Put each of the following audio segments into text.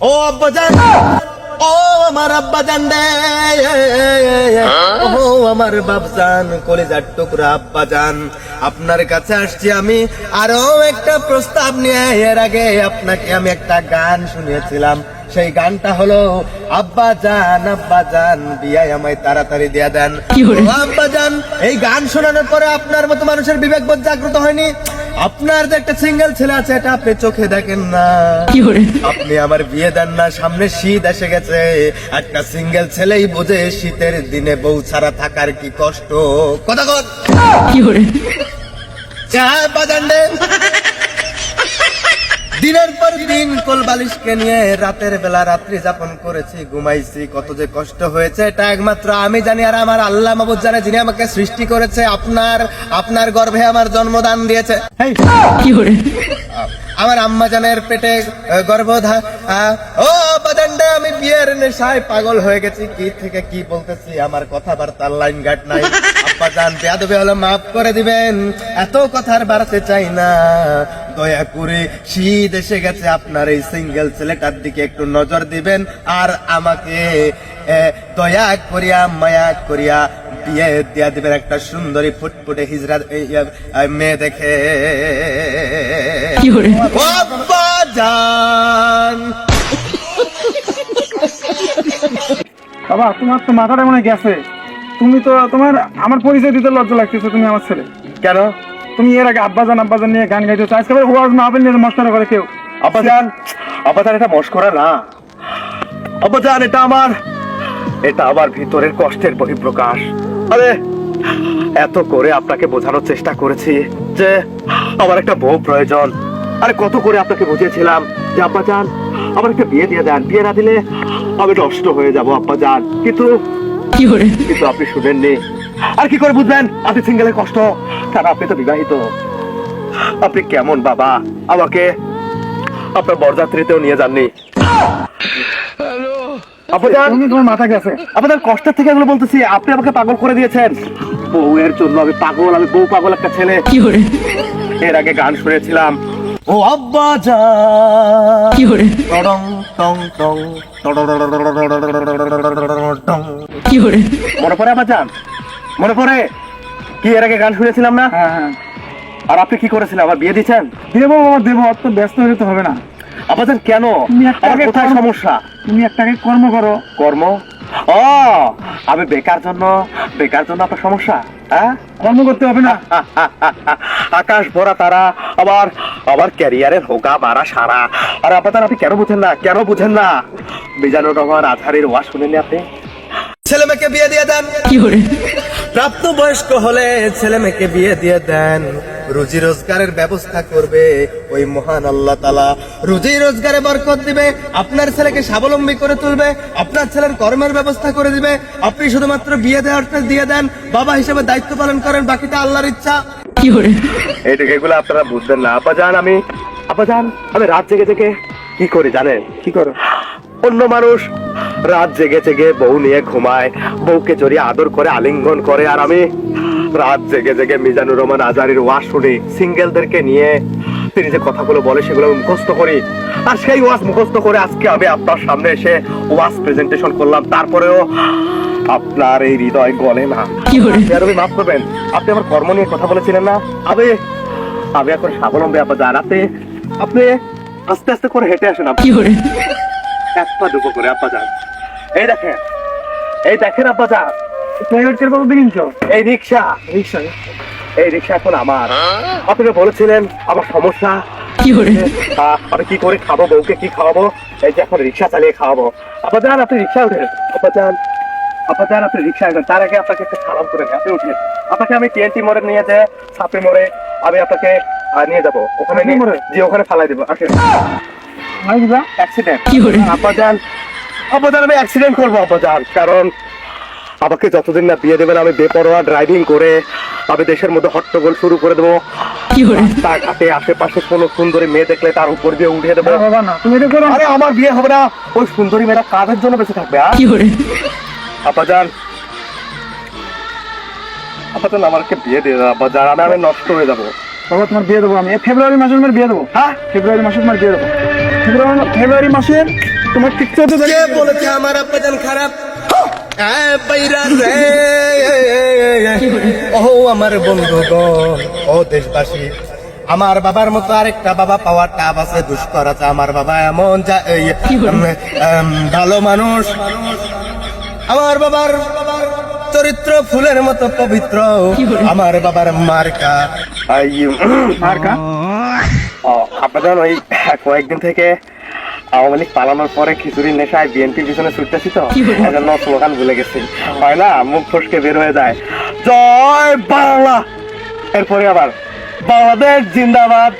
ও আব্বাজান ও আমার আব্বাজান রে। ও আমার বাপজান কলেজার টুকরা আব্বাজান আপনার কাছে আসছি আমি আরও একটা প্রস্তাব নিয়ে। এর আগে আপনাকে আমি একটা গান শুনিয়েছিলাম। সেই গানটা হলো আব্বা জান আব্বা জান বিয়ায় আমায় তাড়াতাড়ি দিয়ে দেন। আব্বা জান এই গান শোনানোর পরে আপনার মতো মানুষের বিবেক বোধ জাগ্রত হয়নি? আপনার যে একটা সিঙ্গেল ছেলে আছে এটা আপনি চোখে দেখেন না। আপনি আমার বিয়ে দেন না সামনে শীত এসে গেছে। একটা সিঙ্গেল ছেলেই বোঝে শীতের দিনে বউ ছাড়া থাকার কি কষ্ট। কথা কর? চা বাজান। দিনের পর দিন কোল বালিশকে নিয়ে রাতের বেলা রাত্রি যাপন করেছি ঘুমাইছি কত যে কষ্ট হয়েছে এটা একমাত্র আমি জানি আর আমার আল্লাহ মাবুদ জানে যিনি আমাকে সৃষ্টি করেছে আপনার আপনার গর্ভে আমার জন্মদান দিয়েছে। আমার আম্মা জানের পেটে গর্ভধা ও বাদান্ডা আমি বিয়ের নেশায় পাগল হয়ে গেছি কি থেকে কি বলতেছি আমার কথাবার্তার লাইন গাট নাই। আব্বা জান বেয়াদবে হলে মাফ করে দিবেন। এত কথার বাড়াতে চাই না। দয়া করে শীত এসে গেছে আপনার এই সিঙ্গেল ছেলেটার দিকে একটু নজর দিবেন। আর আমাকে দয়া করিয়া মায়া করিয়া বিয়ে দিয়া দিবেন একটা সুন্দরী ফুটফুটে হিজরা মেয়ে দেখে। ও আব্বা জান। বাবা তোমার তো মাথাটা মনে গেছে। তুমি তো তোমার আমার পরিচয় দিতে লজ্জা লাগতেছে তুমি আমার ছেলে। কেন? তুমি এর আগে আব্বাজান আব্বাজান নিয়ে গান গাইতেছো। আজকে আবার ওয়াজ মাহফিল নিয়ে মস্তানা করে কেউ? আব্বাজান আব্বাজান এটা মস্করা না। আব্বাজান এটা আমার এটা আমার ভিতরের কষ্টের বহিঃপ্রকাশ আরে এত করে আপনাকে বোঝানোর চেষ্টা করেছি যে আমার একটা বউ প্রয়োজন। আরে কত করে আপনাকে বুঝিয়েছিলাম যে আব্বাজান আমার একটা বিয়ে দিয়ে দেন। বিয়ে না দিলে আমি নষ্ট হয়ে যাব আব্বাজান কিন্তু কিন্তু আপনি শুনেননি। আর কি করে বুঝবেন আপনি সিঙ্গেলের কষ্ট কারণ আপনি তো বিবাহিত। আপনি কেমন বাবা? আমাকে আপনার বরযাত্রীতেও নিয়ে যাননি। আপনার মাথা গেছে। আপনাদের কষ্টের থেকে এগুলো বলতেছি। আপনি আমাকে পাগল করে দিয়েছেন। বউয়ের জন্য আমি পাগল আমি বউ পাগল একটা ছেলে। এর আগে গান শুনেছিলাম। ও আব্বা যা। টং টং টং টং। মনে পড়ে আবার যান মনে পড়ে? কি এর আগে গান শুনেছিলাম না? হ্যাঁ হ্যাঁ। আর আপনি কি করেছিলেন? আমার বিয়ে দিচ্ছেন? দেবো বাবা দেবো অত ব্যস্ত তো হবে না। আবার কেন? তুমি একটা আমার কোথায় সমস্যা? তুমি একটাকে কর্ম করো। কর্ম? ও আমি বেকার জন্য বেকার জন্য আপনার সমস্যা হ্যাঁ? কর্ম করতে হবে না। আকাশ ভরা তারা আবার আবার ক্যারিয়ারের হোকা বাড়া সারা। আর আপনার আপনি কেন বুঝেন না? কেন বুঝেন না? বিজানুর রহমান আধারের ওয়া শুনেননি আপনি? ছেলে মেয়েকে বিয়ে দিয়ে দেন। প্রাপ্ত বয়স্ক হলে ছেলে মেয়েকে বিয়ে দিয়ে দেন। রুজি রোজগারের ব্যবস্থা করবে ওই মহান আল্লাহ তালা রুজি রোজগারে বরকত দিবে আপনার ছেলেকে স্বাবলম্বী করে তুলবে আপনার ছেলের কর্মের ব্যবস্থা করে দিবে। আপনি শুধুমাত্র বিয়ে দেওয়ারটা দিয়ে দেন বাবা হিসেবে দায়িত্ব পালন করেন বাকিটা আল্লাহর ইচ্ছা। এগুলো আপনারা বুঝবেন না। আপা যান আমি আপা যান আমি রাত জেগে জেগে কি করি জানেন? কি করো? অন্য মানুষ। রাত জেগে জেগে বউ নিয়ে ঘুমায়। বউকে জড়িয়ে আদর করে আলিঙ্গন করে। আর আমি রাত জেগে জেগে মিজানুর রহমান আজারির ওয়াজ শুনি। সিঙ্গেলদেরকে নিয়ে তিনি যে কথাগুলো বলে সেগুলো মুখস্থ করি। আর সেই ওয়াজ মুখস্থ করে আজকে আমি আপনার সামনে এসে ওয়াজ প্রেজেন্টেশন করলাম। তারপরেও আপনার এই হৃদয় গলে না। আপনি মাফ করবেন। আপনি আমার কর্ম নিয়ে কথা বলেছিলেন না। আমি আমি এখন স্বাবলম্বী আপনার আপনি আপনি আস্তে আস্তে করে হেঁটে আসেন। আপনি এক পা দুপো করে আব্বা যান। এই দেখেন এই দেখেন আব্বা যান। এই রিক্সা। রিক্সা। এই রিক্সা এখন আমার। আপনি বলেছিলেন আমার সমস্যা। আমি কি করে খাব বউকে কি খাওয়াবো? এই যে এখন রিক্সা চালিয়ে খাওয়াবো। আব্বা যান আপনি রিক্সা উঠেন। আব্বা যান আব্বা যান আপনি রিক্সা উঠেন। তার আগে আপনাকে একটা সালাম করে। আপনি উঠেন আপনাকে আমি টিএনটি মোড়ে নিয়ে যে সাপে মোড়ে আমি আপনাকে নিয়ে যাব। ওখানে নিয়ে মোড়ে? জি ওখানে ফালাই দেবো। আসেন। অ্যাক্সিডেন্ট আব্বাজান আব্বাজান আমি অ্যাক্সিডেন্ট করব আব্বাজান কারণ আমাকে যতদিন না বিয়ে দেবেন আমি বেপরোয়া ড্রাইভিং করে আমি দেশের মধ্যে হট্টগোল শুরু করে দেবো। তার ঘাটে আশেপাশে কোনো সুন্দরী মেয়ে দেখলে তার উপর দিয়ে উঠে দেবো। আরে আমার বিয়ে হবে না। ওই সুন্দরী মেয়েরা কাদের জন্য বেঁচে থাকবে আ? আব্বাজান আব্বাজান আমাকে বিয়ে দিয়ে দাও আব্বাজান আমি আমি নষ্ট হয়ে যাব। বাবা তোমার বিয়ে দেবো আমি। ফেব্রুয়ারি মাসে তোমার বিয়ে দেবো। হ্যাঁ? ফেব্রুয়ারি মাসে তোমার বিয়ে দেবো। ফেব্রুয়ারি ফেব্রুয়ারি মাসের তোমার ঠিক চোদ্দ কে বলেছে আমার আব্বাজান খারাপ? ও আমার বন্ধুগণ ও দেশবাসী আমার বাবার মতো আরেকটা বাবা পাওয়ার টাপ আছে দুষ্কর আছে। আমার বাবা এমন যা ভালো মানুষ। আমার বাবার চরিত্র ফুলের মতো পবিত্র। আমার বাবার মার্কা। মার্কা? আপনাদের ওই কয়েকদিন থেকে আওয়ামী লীগ পালানোর পরে খিচুড়ির নেশায় বিএনপির পিছনে ছুটতেছি তো এজন্য স্লোগান ভুলে গেছি। হয় না মুখ ফসকে বের হয়ে যায়। জয় বাংলা! এরপরে আবার বাংলাদেশ জিন্দাবাদ।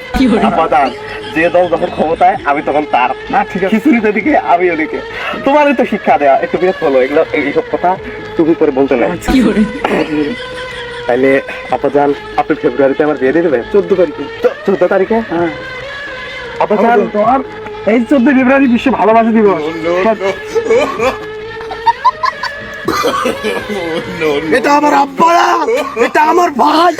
আপাদান যে দল যখন ক্ষমতায় আমি তখন তার। না ঠিক আছে। খিচুড়ি দিকে আমি ওদিকে তোমারই তো শিক্ষা দেওয়া একটু বিরক্ত হলো এগুলো এইসব কথা তুমি করে বলতে নাই। তাইলে আপাদান আপনি ফেব্রুয়ারিতে আমার বিয়ে দিয়ে দেবেন? চোদ্দ তারিখে। চোদ্দ তারিখে? হ্যাঁ। আপাদান তোমার এই চোদ্দ ফেব্রুয়ারি বিশ্ব ভালোবাসা দিবস। এটা আমার আব্বা এটা আমার ভাই।